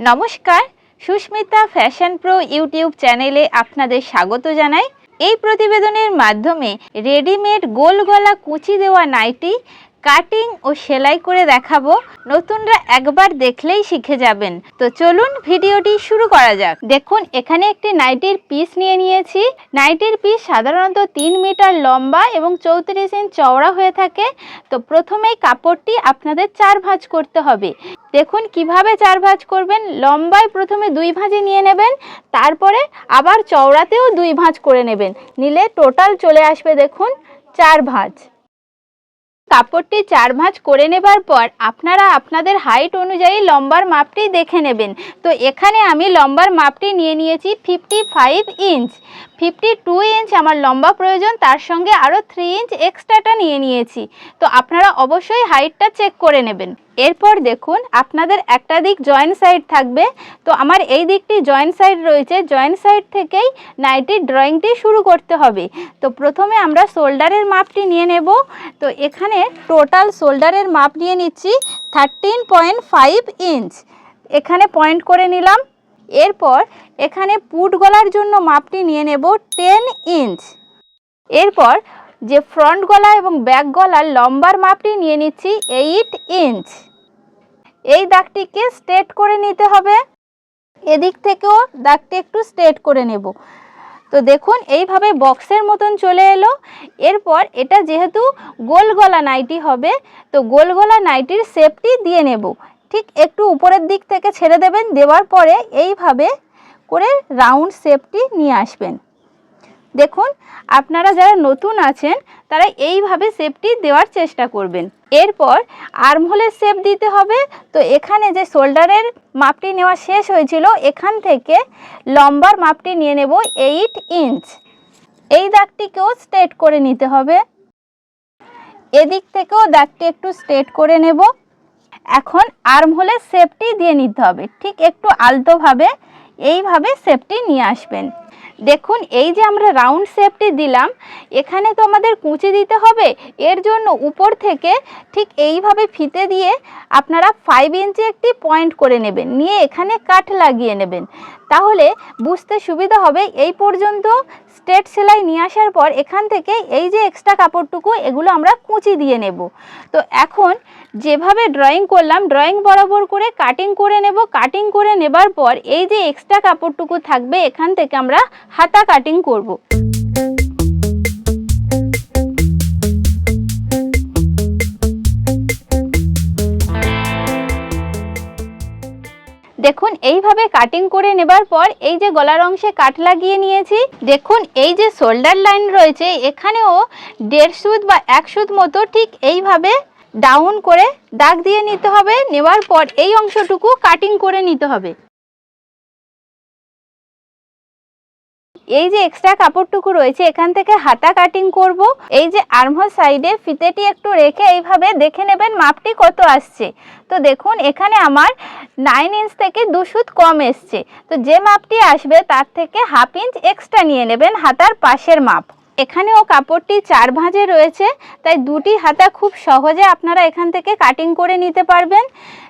নমস্কার, Susmita fashion pro YouTube চ্যানেলে আপনাদের স্বাগত জানাই। এই প্রতিবেদনের মাধ্যমে রেডিমেড গোল গলা কুচি দেওয়া নাইটি কাটিং ও সেলাই করে দেখাবো। নতুনরা একবার দেখলেই শিখে যাবেন। তো চলুন ভিডিওটি শুরু করা যাক। দেখুন, এখানে একটি নাইটির পিস নিয়ে নিয়েছি। নাইটির পিস সাধারণত তিন মিটার লম্বা এবং চৌত্রিশ ইঞ্চ চওড়া হয়ে থাকে। তো প্রথমেই কাপড়টি আপনাদের চার ভাঁজ করতে হবে। দেখুন, কীভাবে চার ভাঁজ করবেন? লম্বায় প্রথমে দুই ভাঁজে নিয়ে নেবেন, তারপরে আবার চওড়াতেও দুই ভাঁজ করে নেবেন। নিলে টোটাল চলে আসবে, দেখুন, চার ভাঁজ। কাপড়টি চার ভাঁজ করে নেবার পর আপনারা আপনাদের হাইট অনুযায়ী লম্বার মাপটি দেখে নেবেন। তো এখানে আমি লম্বার মাপটি নিয়ে নিয়েছি fifty five inch fifty two inch আমার লম্বা প্রয়োজন, তার সঙ্গে আরও থ্রি ইঞ্চ এক্সট্রাটা নিয়ে নিয়েছি। তো আপনারা অবশ্যই হাইটটা চেক করে নেবেন। এরপর দেখুন, আপনাদের একটা দিক জয়েন্ট সাইড থাকবে। তো আমার এই দিকটি জয়েন্ট সাইড রয়েছে। জয়েন্ট সাইড থেকেই নাইটির ড্রয়িংটি শুরু করতে হবে। তো প্রথমে আমরা শোল্ডারের মাপটি নিয়ে নেব। তো এখানে টোটাল শোল্ডারের মাপ নিয়ে নিচ্ছি থার্টিন পয়েন্ট ফাইভ ইঞ্চ এখানে পয়েন্ট করে নিলাম। এরপর এখানে পুট গলার জন্য মাপটি নিয়ে নেব টেন ইঞ্চ এরপর যে ফ্রন্ট গলা এবং ব্যাক গলার লম্বার মাপটি নিয়ে নিচ্ছি এইট ইঞ্চ এই দাগটিকে স্ট্রেট করে নিতে হবে। এদিক থেকেও দাগটি একটু স্ট্রেট করে নেব। তো দেখুন, এইভাবে বক্সের মতন চলে এলো। এরপর এটা যেহেতু গোল গলা নাইটি হবে, তো গোল গলা নাইটির শেপটি দিয়ে নেব। ঠিক একটু উপরের দিক থেকে ছেড়ে দেবেন, দেওয়ার পরে এইভাবে করে রাউন্ড শেপটি নিয়ে আসবেন। দেখুন, আপনারা যারা নতুন আছেন, তারা এইভাবে শেপটি দেওয়ার চেষ্টা করবেন। এরপর আর্মহোলের শেপ দিতে হবে। তো এখানে যে শোল্ডারের মাপটি নেওয়া শেষ হয়েছিল, এখান থেকে লম্বার মাপটি নিয়ে নেব এইট ইঞ্চ এই দাগটিকেও স্ট্রেট করে নিতে হবে। এদিক থেকেও দাগটি একটু স্ট্রেট করে নেব। এখন আর্মহোলের সেফটি দিয়ে নিতে হবে। ঠিক একটু আলতোভাবে এইভাবে সেফটি নিয়ে আসবেন। দেখুন, এই যে আমরা রাউন্ড শেপটি দিলাম, এখানে তো আমাদের কুঁচি দিতে হবে। এর জন্য উপর থেকে ঠিক এইভাবে ফিতে দিয়ে আপনারা ফাইভ ইঞ্চি একটি পয়েন্ট করে নেবেন। নিয়ে এখানে কাঠ লাগিয়ে নেবেন। তাহলে বুঝতে সুবিধা হবে, এই পর্যন্ত স্টেট সেলাই নিয়ে আসার পর এখান থেকে এই যে এক্সট্রা কাপড়টুকু, এগুলো আমরা কুচি দিয়ে নেব। তো এখন যেভাবে ড্রয়িং করলাম ড্রয়িং বরাবর করে কাটিং করে নেব কাটিং করে নেবার পর এই যে এক্সট্রা কাপড়টুকু থাকবে, এখান থেকে আমরা হাতা কাটিং করব। দেখুন, এইভাবে কাটিং করে নেবার পর এই যে গলার অংশে কাট লাগিয়ে নিয়েছি, দেখুন, এই যে শোল্ডার লাইন রয়েছে, এখানেও দেড় সুত বা এক সুত মতো ঠিক এইভাবে ডাউন করে দাগ দিয়ে নিতে হবে, নেওয়ার পর এই অংশটুকু কাটিং করে নিতে হবে। এই যে এক্সট্রা কাপড়টুকু রয়েছে, এখান থেকে হাতা কাটিং করব। এই যে আর্মহোল সাইডে ফিতেটি একটু রেখে এইভাবে দেখে নেবেন মাপটি কত আসছে। তো দেখুন, এখানে আমার নাইন ইঞ্চ থেকে দু সুত কম এসছে। তো যে মাপটি আসবে, তার থেকে হাফ ইঞ্চ এক্সট্রা নিয়ে নেবেন হাতার পাশের মাপ। এখানেও কাপড়টি চার ভাঁজে রয়েছে, তাই দুটি হাতা খুব সহজে আপনারা এখান থেকে কাটিং করে নিতে পারবেন।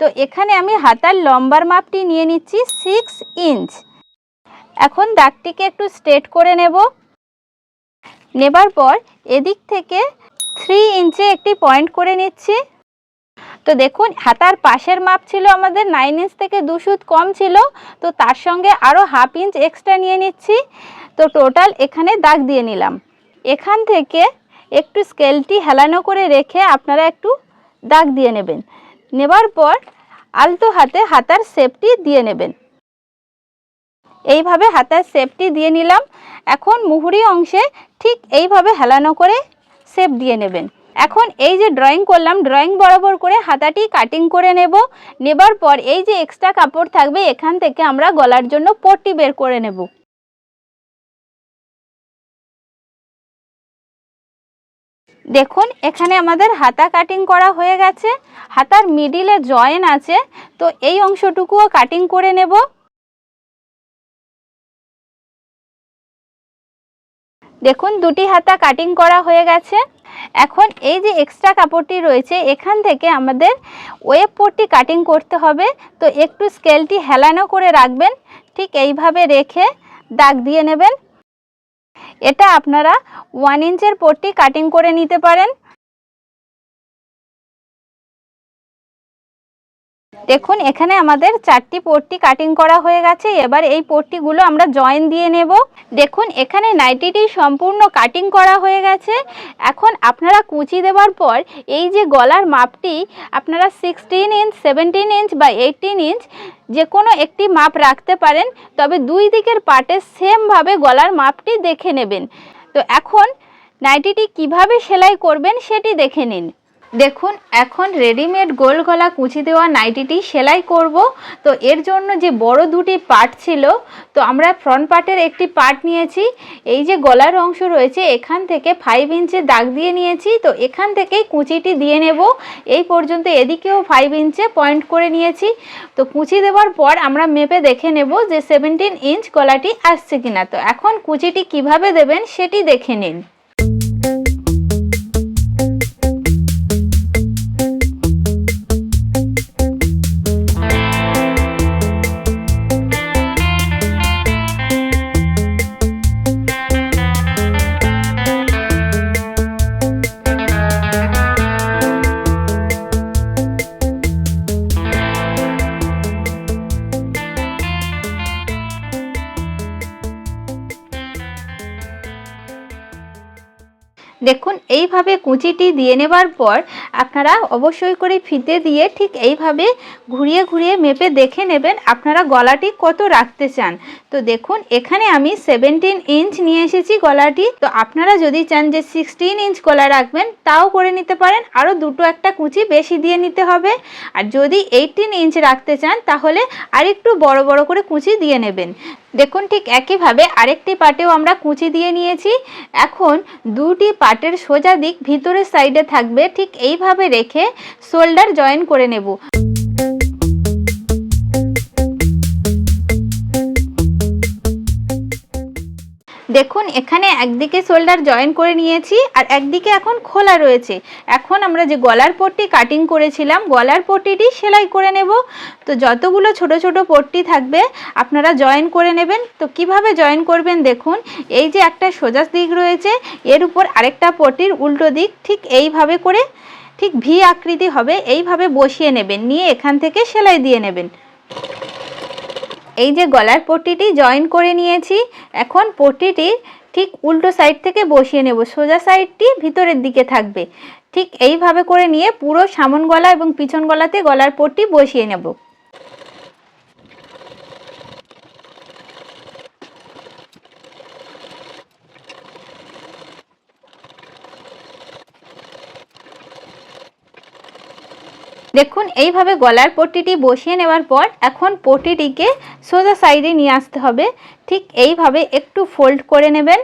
তো এখানে আমি হাতার লম্বার মাপটি নিয়ে নিচ্ছি সিক্স ইঞ্চ এখন দাগটিকে একটু স্ট্রেট করে নেব। নেবার পর এদিক থেকে থ্রি ইঞ্চে একটি পয়েন্ট করে নিচ্ছি। তো দেখুন, হাতার পাশের মাপ ছিল আমাদের নাইন ইঞ্চ থেকে দু সুত কম ছিল, তো তার সঙ্গে আরও হাফ ইঞ্চ এক্সট্রা নিয়ে নিচ্ছি। তো টোটাল এখানে দাগ দিয়ে নিলাম। এখান থেকে একটু স্কেলটি হেলানো করে রেখে আপনারা একটু দাগ দিয়ে নেবেন। নেবার পর আলতো হাতে হাতার শেপটি দিয়ে নেবেন। এইভাবে হাতার শেপটি দিয়ে নিলাম। এখন মুহুরি অংশে ঠিক এইভাবে হেলানো করে শেপ দিয়ে নেবেন। এখন এই যে ড্রয়িং করলাম, ড্রয়িং বরাবর করে হাতাটি কাটিং করে নেব। নেবার পর এই যে এক্সট্রা কাপড় থাকবে, এখান থেকে আমরা গলার জন্য পট্টি বের করে নেব। দেখুন, এখানে আমাদের হাতা কাটিং করা হয়ে গেছে। হাতার মিডিলে জয়েন আছে। তো এই অংশটুকুও কাটিং করে নেব। দেখুন, দুটি হাতা কাটিং করা হয়ে গেছে। এখন এই যে এক্সট্রা কাপড়টি রয়েছে, এখান থেকে আমাদের ওয়েব পট্টি কাটিং করতে হবে। তো একটু স্কেলটি হেলানো করে রাখবেন। ঠিক এইভাবে রেখে দাগ দিয়ে নেবেন। এটা আপনারা ওয়ান ইঞ্চের পট্টি কাটিং করে নিতে পারেন। দেখুন, এখানে আমাদের চারটি পট্টি কাটিং করা হয়ে গেছে। এবার এই পট্টিগুলো আমরা জয়েন দিয়ে নেব। দেখুন, এখানে নাইটিটি সম্পূর্ণ কাটিং করা হয়ে গেছে। এখন আপনারা কুচি দেওয়ার পর এই যে গলার মাপটি, আপনারা সিক্সটিন ইঞ্চ সেভেন্টিন ইঞ্চ বা এইটিন ইঞ্চ যে কোনো একটি মাপ রাখতে পারেন, তবে দুই দিকের পাটে সেমভাবে গলার মাপটি দেখে নেবেন। তো এখন নাইটিটি কীভাবে সেলাই করবেন সেটি দেখে নিন। দেখুন, এখন রেডিমেড গোল গলা কুচি দেওয়া নাইটিটি সেলাই করব। তো এর জন্য যে বড় দুটি পার্ট ছিল, তো আমরা ফ্রন্ট পার্টের একটি পার্ট নিয়েছি। এই যে গলার অংশ রয়েছে, এখান থেকে ফাইভ ইঞ্চে দাগ দিয়ে নিয়েছি। তো এখান থেকেই কুচিটি দিয়ে নেব। এই পর্যন্ত এদিকেও ফাইভ ইঞ্চে পয়েন্ট করে নিয়েছি। তো কুচি দেওয়ার পর আমরা মেপে দেখে নেব যে সেভেন্টিন ইঞ্চ গলাটি আসছে কিনা। তো এখন কুচিটি কীভাবে দেবেন, সেটি দেখে নিন। দেখুন, এইভাবে কুচিটি দিয়ে নেবার পর আপনারা অবশ্যই করে ফিতে দিয়ে ঠিক এইভাবে ঘুরিয়ে ঘুরিয়ে মেপে দেখে নেবেন আপনারা গলাটি কত রাখতে চান। তো দেখুন, এখানে আমি সেভেন্টিন ইঞ্চ নিয়ে এসেছি গলাটি। তো আপনারা যদি চান যে সিক্সটিন ইঞ্চ গলা রাখবেন, তাও করে নিতে পারেন। আরও দুটো একটা কুচি বেশি দিয়ে নিতে হবে। আর যদি এইটিন ইঞ্চ রাখতে চান, তাহলে আরেকটু বড় বড় করে কুচি দিয়ে নেবেন। দেখুন, ঠিক একইভাবে আরেকটি পাটেও আমরা কুচি দিয়ে নিয়েছি। এখন দুটি পাটের সোজা দিক ভিতরের সাইডে থাকবে ঠিক এইভাবে রেখে শোল্ডার জয়েন করে নেব। দেখুন, এখানে একদিকে শোল্ডার জয়েন করে নিয়েছি আর একদিকে এখন খোলা রয়েছে। এখন আমরা যে গলার পট্টি কাটিং করেছিলাম, গলার পট্টিটি সেলাই করে নেব। তো যতগুলো ছোট ছোট পট্টি থাকবে, আপনারা জয়েন করে নেবেন। তো কীভাবে জয়েন করবেন দেখুন, এই যে একটা সোজা দিক রয়েছে, এর উপর আরেকটা পট্টির উল্টো দিক ঠিক এইভাবে করে, ঠিক ভি আকৃতি হবে, এইভাবে বসিয়ে নেবেন, নিয়ে এখান থেকে সেলাই দিয়ে নেবেন। এই যে গলার পট্টিটি জয়েন করে নিয়েছি, এখন পট্টিটি ঠিক উল্টো সাইড থেকে বসিয়ে নেব, সোজা সাইডটি ভিতরের দিকে থাকবে। ঠিক এইভাবে করে নিয়ে পুরো সামন গলা এবং পিছন গলাতে গলার পট্টি বসিয়ে নেব। দেখুন, এইভাবে গলার পট্টিটি বসিয়ে নেওয়ার পর এখন পট্টিটিকে সোজা সাইডে নিয়ে আসতে হবে। ঠিক এইভাবে একটু ফোল্ড করে নেবেন।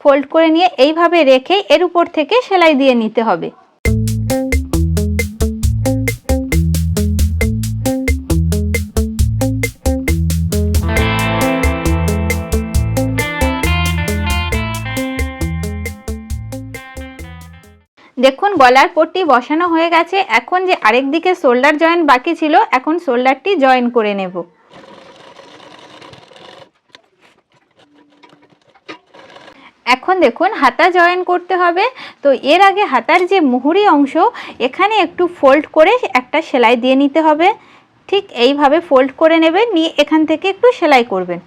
ফোল্ড করে নিয়ে এইভাবে রেখে এর উপর থেকে সেলাই দিয়ে নিতে হবে। দেখুন, গলার পট্টি বসানো হয়ে গেছে। এখন যে আরেক দিকে শোল্ডার জয়েন বাকি ছিল, এখন শোল্ডারটি জয়েন করে নেব। এখন দেখুন, হাতা জয়েন করতে হবে। তো এর আগে হাতার যে মুহুরি অংশ, এখানে একটু ফোল্ড করে একটা সেলাই দিয়ে নিতে হবে। ঠিক এইভাবে ফোল্ড করে নেবেন, নিয়ে এখান থেকে একটু সেলাই করবেন।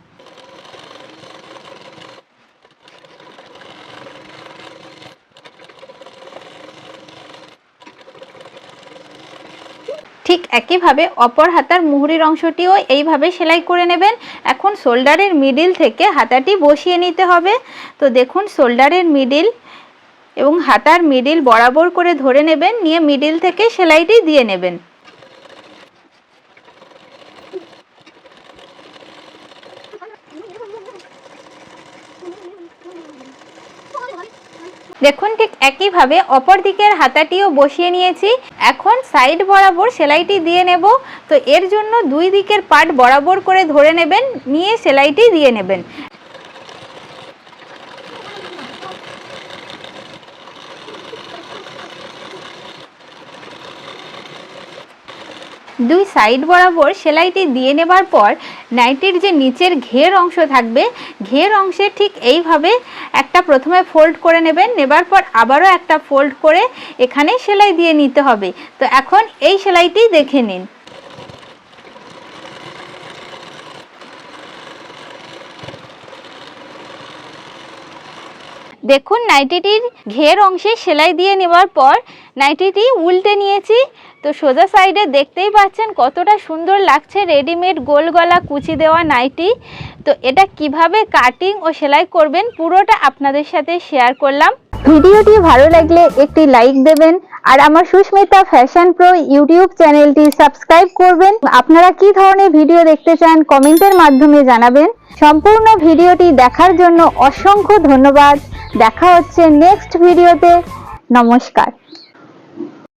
ঠিক একইভাবে অপর হাতার মুহুরির অংশটিও এইভাবে সেলাই করে নেবেন। এখন শোল্ডারের মিডিল থেকে হাতাটি বসিয়ে নিতে হবে। তো দেখুন, শোল্ডারের মিডিল এবং হাতার মিডিল বরাবর করে ধরে নেবেন, নিয়ে মিডিল থেকে সেলাইটি দিয়ে নেবেন। দেখুন ঠিক একইভাবে অপর দিকের হাতাটিও বসিয়ে নিয়েছি। এখন সাইড বরাবর সেলাইটি দিয়ে নেব। তো এর জন্য দুই দিকের পাট বরাবর করে ধরে নেবেন, নিয়ে সেলাইটি দিয়ে নেবেন। দুই সাইড বরাবর সেলাইটি দিয়ে নেবার পর নাইটির যে নিচের ঘের অংশ থাকবে, ঘের অংশে ঠিক এইভাবে একটা প্রথমে ফোল্ড করে নেবেন, নেবার পর আবারও একটা ফোল্ড করে এখানে সেলাই দিয়ে নিতে হবে। তো এখন এই সেলাইটি দেখে নিন। দেখুন, নাইটিটির ঘের অংশে সেলাই দিয়ে নেওয়ার পর নাইটিটি উল্টে নিয়েছি। তো সোজা সাইডে দেখতেই পাচ্ছেন কতটা সুন্দর লাগছে রেডিমেড গোল গলা কুচি দেওয়া নাইটি। তো এটা কীভাবে কাটিং ও সেলাই করবেন পুরোটা আপনাদের সাথে শেয়ার করলাম। ভিডিওটি ভালো লাগলে একটি লাইক দেবেন আর আমার সুস্মিতা ফ্যাশন প্রো ইউটিউব চ্যানেলটি সাবস্ক্রাইব করবেন। আপনারা কি ধরনের ভিডিও দেখতে চান কমেন্টের মাধ্যমে জানাবেন। সম্পূর্ণ ভিডিওটি দেখার জন্য অসংখ্য ধন্যবাদ। দেখা হচ্ছে নেক্সট ভিডিওতে নমস্কার।